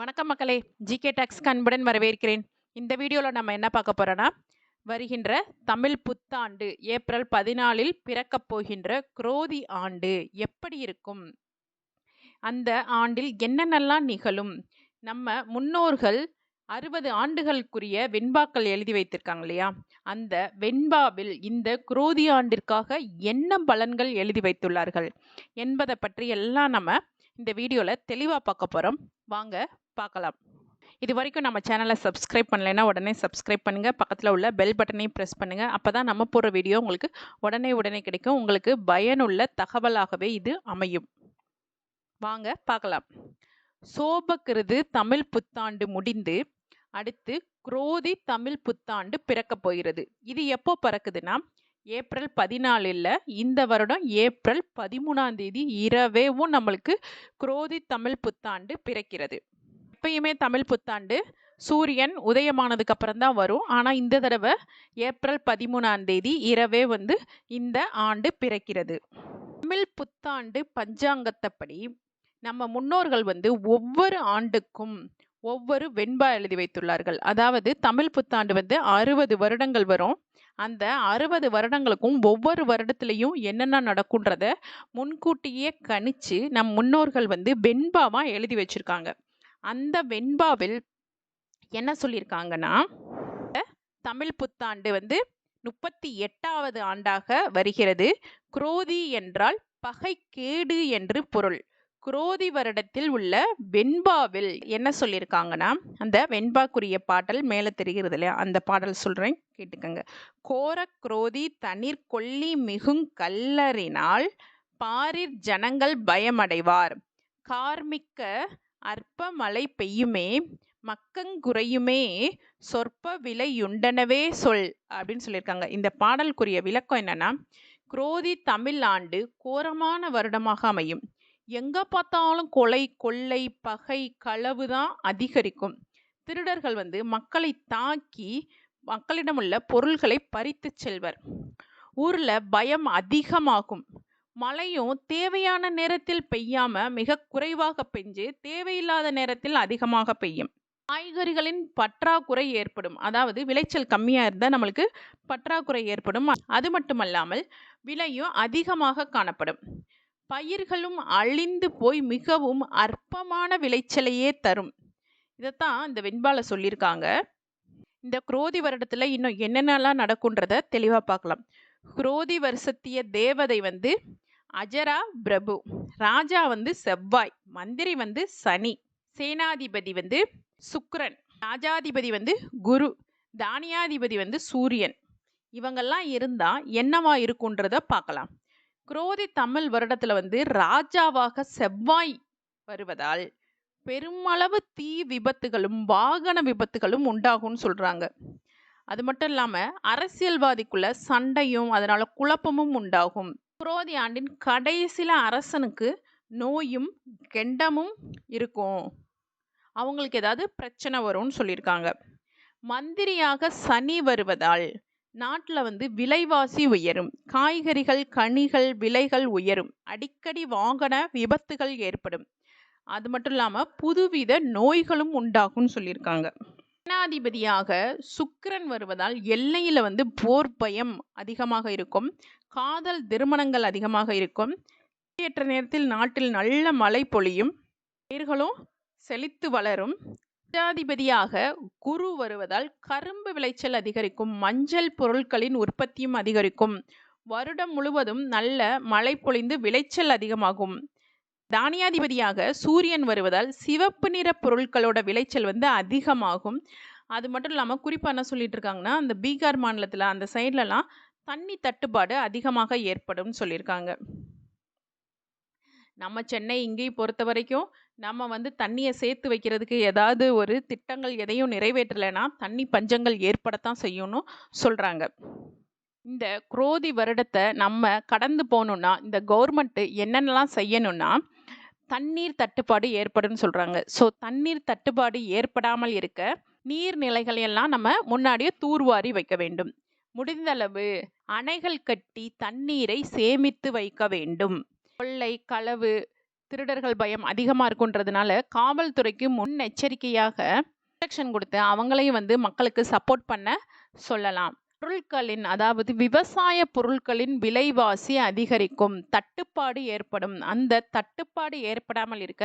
வணக்கம் மக்களே. GK tax அன்புடன் வரவேற்கிறேன். இந்த வீடியோவில் நம்ம என்ன பார்க்க போகிறோன்னா வருகின்ற தமிழ் புத்தாண்டு ஏப்ரல் பதினாலில் பிறக்கப் போகின்ற குரோதி ஆண்டு எப்படி இருக்கும்? அந்த ஆண்டில் என்னென்னலாம் நிகழும்? நம்ம முன்னோர்கள் அறுபது ஆண்டுகளுக்குரிய வெண்பாக்கள் எழுதி வைத்திருக்காங்க இல்லையா? அந்த வெண்பாவில் இந்த குரோதி ஆண்டிற்காக என்ன பலன்கள் எழுதி வைத்துள்ளார்கள்? என்பதை பற்றி எல்லாம் நம்ம இந்த வீடியோவில் தெளிவாக பார்க்க போகிறோம் வாங்க பார்க்கலாம். இது வரைக்கும் நம்ம சேனலை சப்ஸ்கிரைப் பண்ணலைன்னா உடனே சப்ஸ்கிரைப் பண்ணுங்கள் பக்கத்தில் உள்ள பெல் பட்டனையும் ப்ரெஸ் பண்ணுங்கள் அப்போ தான் நம்ம போடுற வீடியோ உங்களுக்கு உடனே உடனே கிடைக்கும். உங்களுக்கு பயனுள்ள தகவலாகவே இது அமையும். வாங்க பார்க்கலாம். சோபக்கிறது தமிழ் புத்தாண்டு முடிந்து அடுத்து குரோதி தமிழ் புத்தாண்டு பிறக்கப் போகிறது. இது எப்போ பிறக்குதுன்னா ஏப்ரல் பதினாலில் இந்த வருடம் ஏப்ரல் பதிமூணாம் தேதி இரவேவும் நம்மளுக்கு குரோதி தமிழ் புத்தாண்டு பிறக்கிறது. எப்பயுமே தமிழ் புத்தாண்டு சூரியன் உதயமானதுக்கு அப்புறம் தான் வரும். ஆனால் இந்த தடவை ஏப்ரல் பதிமூணாம் தேதி இரவே வந்து இந்த ஆண்டு பிறக்கிறது. தமிழ் புத்தாண்டு பஞ்சாங்கத்தைப்படி நம்ம முன்னோர்கள் வந்து ஒவ்வொரு ஆண்டுக்கும் ஒவ்வொரு வெண்பா எழுதி வைத்துள்ளார்கள். அதாவது தமிழ் புத்தாண்டு வந்து அறுபது வருடங்கள் வரும். அந்த அறுபது வருடங்களுக்கும் ஒவ்வொரு வருடத்துலையும் என்னென்ன நடக்குன்றத முன்கூட்டியே கணிச்சு நம் முன்னோர்கள் வந்து வெண்பாவாக எழுதி வச்சிருக்காங்க. அந்த வெண்பாவில் என்ன சொல்லியிருக்காங்கன்னா தமிழ் புத்தாண்டு வந்து முப்பத்தி எட்டாவது ஆண்டாக வருகிறது. குரோதி என்றால் பகை கேடு என்று பொருள். குரோதி வருடத்தில் உள்ள வெண்பாவில் என்ன சொல்லியிருக்காங்கன்னா அந்த வெண்பாக்குரிய பாடல் மேலே தெரிகிறது இல்லையா? அந்த பாடல் சொல்கிறேன் கேட்டுக்கங்க. கோர குரோதி தண்ணீர் கொல்லி மிகுங் கல்லறினால் பாரிர் ஜனங்கள் பயமடைவார். கார்மிக்க அற்ப மழை பெய்யுமே மக்கங்குறையுமே சொற்ப விலையுண்டனவே சொல் அப்படின்னு சொல்லியிருக்காங்க. இந்த பாடலுக்குரிய விளக்கம் என்னன்னா குரோதி தமிழ் ஆண்டு கோரமான வருடமாக அமையும். எங்கே பார்த்தாலும் கொலை கொள்ளை பகை களவு தான் அதிகரிக்கும். திருடர்கள் வந்து மக்களை தாக்கி மக்களிடம் உள்ள பொருள்களை பறித்து செல்வர். ஊரில் பயம் அதிகமாகும். மழையும் தேவையான நேரத்தில் பெய்யாம மிக குறைவாக பெஞ்சு தேவையில்லாத நேரத்தில் அதிகமாக பெய்யும். காய்கறிகளின் பற்றாக்குறை ஏற்படும். அதாவது விளைச்சல் கம்மியாக இருந்தால் நம்மளுக்கு பற்றாக்குறை ஏற்படும். அது மட்டுமல்லாமல் விலையும் அதிகமாக காணப்படும். பயிர்களும் அழிந்து போய் மிகவும் அற்பமான விளைச்சலையே தரும். இதைத்தான் இந்த வெண்பால சொல்லியிருக்காங்க. இந்த குரோதி வருடத்துல இன்னும் என்னென்னலாம் நடக்குன்றத தெளிவாக பார்க்கலாம். குரோதி வருஷத்திய தேவதை வந்து அஜரா பிரபு. ராஜா வந்து செவ்வாய் மந்திரி வந்து சனி சேனாதிபதி வந்து சுக்ரன் ராஜாதிபதி வந்து குரு தானியாதிபதி வந்து சூரியன். இவங்கெல்லாம் இருந்தால் என்னவா இருக்குன்றத பார்க்கலாம். குரோதி தமிழ் வருடத்தில் வந்து ராஜாவாக செவ்வாய் வருவதால் பெருமளவு தீ விபத்துகளும் வாகன விபத்துகளும் உண்டாகும்னு சொல்கிறாங்க அது மட்டும் இல்லாமல் அரசியல்வாதிக்குள்ள சண்டையும் அதனால குழப்பமும் உண்டாகும். குரோதி ஆண்டின் கடைசியில் அரசனுக்கு நோயும் கெண்டமும் இருக்கும். அவங்களுக்கு ஏதாவது பிரச்சனை வரும்னு சொல்லியிருக்காங்க. மந்திரியாக சனி வருவதால் நாட்டில் வந்து விலைவாசி உயரும். காய்கறிகள் கனிகள் விலைகள் உயரும். அடிக்கடி வாகன விபத்துகள் ஏற்படும். அது மட்டும் இல்லாமல் புதுவித நோய்களும் உண்டாகும்னு சொல்லியிருக்காங்க. சேனாதிபதியாக சுக்கிரன் வருவதால் எல்லையில் வந்து போர் பயம் அதிகமாக இருக்கும். காதல் திருமணங்கள் அதிகமாக இருக்கும். ஏற்ற நேரத்தில் நாட்டில் நல்ல மழை பொழியும். பயிர்களும் செழித்து வளரும். ராஜாதிபதியாக குரு வருவதால் கரும்பு விளைச்சல் அதிகரிக்கும். மஞ்சள் பொருட்களின் உற்பத்தியும் அதிகரிக்கும். வருடம் முழுவதும் நல்ல மழை பொழிந்து விளைச்சல் அதிகமாகும். தானியாதிபதியாக சூரியன் வருவதால் சிவப்பு நிற பொருட்களோட விளைச்சல் வந்து அதிகமாகும். அது மட்டும் இல்லாமல் குறிப்பாக என்ன சொல்லிட்டு இருக்காங்கன்னா அந்த பீகார் மாநிலத்தில் அந்த சைட்லலாம் தண்ணி தட்டுப்பாடு அதிகமாக ஏற்படும் சொல்லியிருக்காங்க நம்ம சென்னை இங்கேயும் பொறுத்த வரைக்கும் நம்ம வந்து தண்ணியை சேர்த்து வைக்கிறதுக்கு ஏதாவது ஒரு திட்டங்கள் எதையும் நிறைவேற்றலைன்னா தண்ணி பஞ்சங்கள் ஏற்படத்தான் செய்யணும் சொல்கிறாங்க இந்த குரோதி வருடத்தை நம்ம கடந்து போகணுன்னா இந்த கவர்மெண்ட்டு என்னென்னலாம் செய்யணும்னா தண்ணீர் தட்டுப்பாடு ஏற்படும்னு சொல்கிறாங்க ஸோ தண்ணீர் தட்டுப்பாடு ஏற்படாமல் இருக்க நீர்நிலைகளை எல்லாம் நம்ம முன்னாடியே தூர்வாரி வைக்க வேண்டும். முடிந்தளவு அணைகள் கட்டி தண்ணீரை சேமித்து வைக்க வேண்டும். கொள்ளை களவு திருடர்கள் பயம் அதிகமாக இருக்குன்றதுனால காவல்துறைக்கு முன்னெச்சரிக்கையாக இன்ஸ்ட்ரக்ஷன் கொடுத்து அவங்களையும் வந்து மக்களுக்கு சப்போர்ட் பண்ண சொல்லலாம். பொருட்களின் அதாவது விவசாய பொருட்களின் விலைவாசி அதிகரிக்கும். தட்டுப்பாடு ஏற்படும். அந்த தட்டுப்பாடு ஏற்படாமல் இருக்க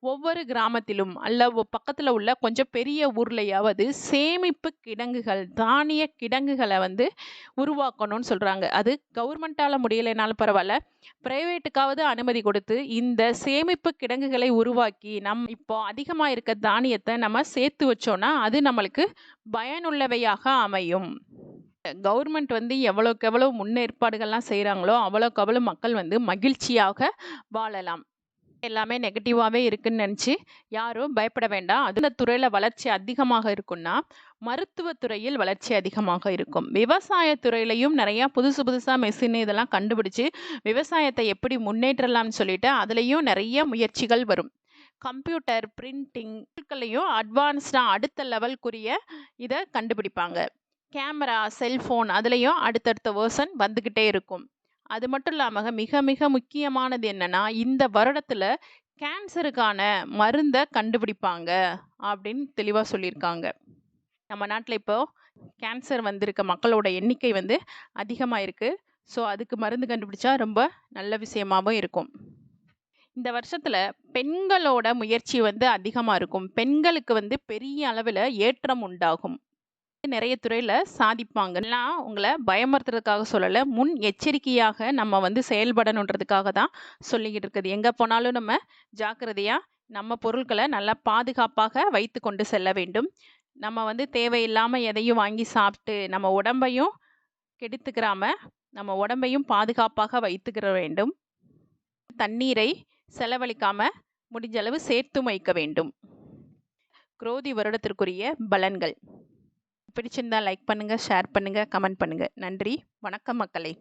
ஒவ்வொரு கிராமத்திலும் அல்ல பக்கத்தில் உள்ள கொஞ்சம் பெரிய ஊர்லையாவது சேமிப்பு கிடங்குகள் தானிய கிடங்குகளை வந்து உருவாக்கணும்னு சொல்கிறாங்க அது கவர்மெண்ட்டால் முடியலைனாலும் பரவாயில்ல. ப்ரைவேட்டுக்காவது அனுமதி கொடுத்து இந்த சேமிப்பு கிடங்குகளை உருவாக்கி நம் இப்போ அதிகமாக இருக்க தானியத்தை நம்ம சேர்த்து வச்சோன்னா அது நம்மளுக்கு பயனுள்ளவையாக அமையும். கவர்மெண்ட் வந்து எவ்வளோக்கு எவ்வளோ முன்னேற்பாடுகள்லாம் செய்கிறாங்களோ அவ்வளோக்கு அவ்வளோ மக்கள் வந்து மகிழ்ச்சியாக வாழலாம். எல்லாமே நெகட்டிவாகவே இருக்குன்னு நினச்சி யாரும் பயப்பட வேண்டாம். அந்த துறையில் வளர்ச்சி அதிகமாக இருக்கும்னா மருத்துவத்துறையில் வளர்ச்சி அதிகமாக இருக்கும். விவசாயத்துறையிலையும் நிறையா புதுசு புதுசாக மெஷின் இதெல்லாம் கண்டுபிடிச்சு விவசாயத்தை எப்படி முன்னேற்றலாம்னு சொல்லிட்டு அதுலேயும் நிறைய முயற்சிகள் வரும். கம்ப்யூட்டர் பிரிண்டிங் அட்வான்ஸ்டாக அடுத்த லெவல்குரிய இதை கண்டுபிடிப்பாங்க. கேமரா செல்ஃபோன் அதுலேயும் அடுத்தடுத்த வேர்சன் வந்துக்கிட்டே இருக்கும். அது மட்டும் இல்லாமல் மிக மிக முக்கியமானது என்னென்னா இந்த வருடத்தில் கேன்சருக்கான மருந்தை கண்டுபிடிப்பாங்க அப்படின்னு தெளிவாக சொல்லியிருக்காங்க. நம்ம நாட்டில் இப்போது கேன்சர் வந்திருக்க மக்களோட எண்ணிக்கை வந்து அதிகமாக இருக்குது ஸோ அதுக்கு மருந்து கண்டுபிடிச்சா ரொம்ப நல்ல விஷயமாகவும் இருக்கும். இந்த வருஷத்தில் பெண்களோட முயற்சி வந்து அதிகமாக இருக்கும். பெண்களுக்கு வந்து பெரிய அளவில் ஏற்றம் உண்டாகும். நிறைய துறையில் சாதிப்பாங்க நான் உங்களை பயமுறுத்துறதுக்காக சொல்லலை முன் எச்சரிக்கையாக நம்ம வந்து செயல்படணுன்றதுக்காக தான் சொல்லிக்கிட்டு இருக்குது. எங்கே போனாலும் நம்ம ஜாக்கிரதையாக நம்ம பொருட்களை நல்லா பாதுகாப்பாக வைத்து கொண்டு செல்ல வேண்டும். நம்ம வந்து தேவையில்லாமல் எதையும் வாங்கி சாப்பிட்டு நம்ம உடம்பையும் கெடுத்துக்கிறாம நம்ம உடம்பையும் பாதுகாப்பாக வைத்துக்கிற வேண்டும். தண்ணீரை செலவழிக்காம முடிஞ்சளவு சேர்த்து வைக்க வேண்டும். குரோதி வருடத்திற்குரிய பலன்கள். பிடிச்சிருந்தா லைக் பண்ணுங்கள் ஷேர் பண்ணுங்கள் கமெண்ட் பண்ணுங்கள் நன்றி வணக்கம் மக்களே.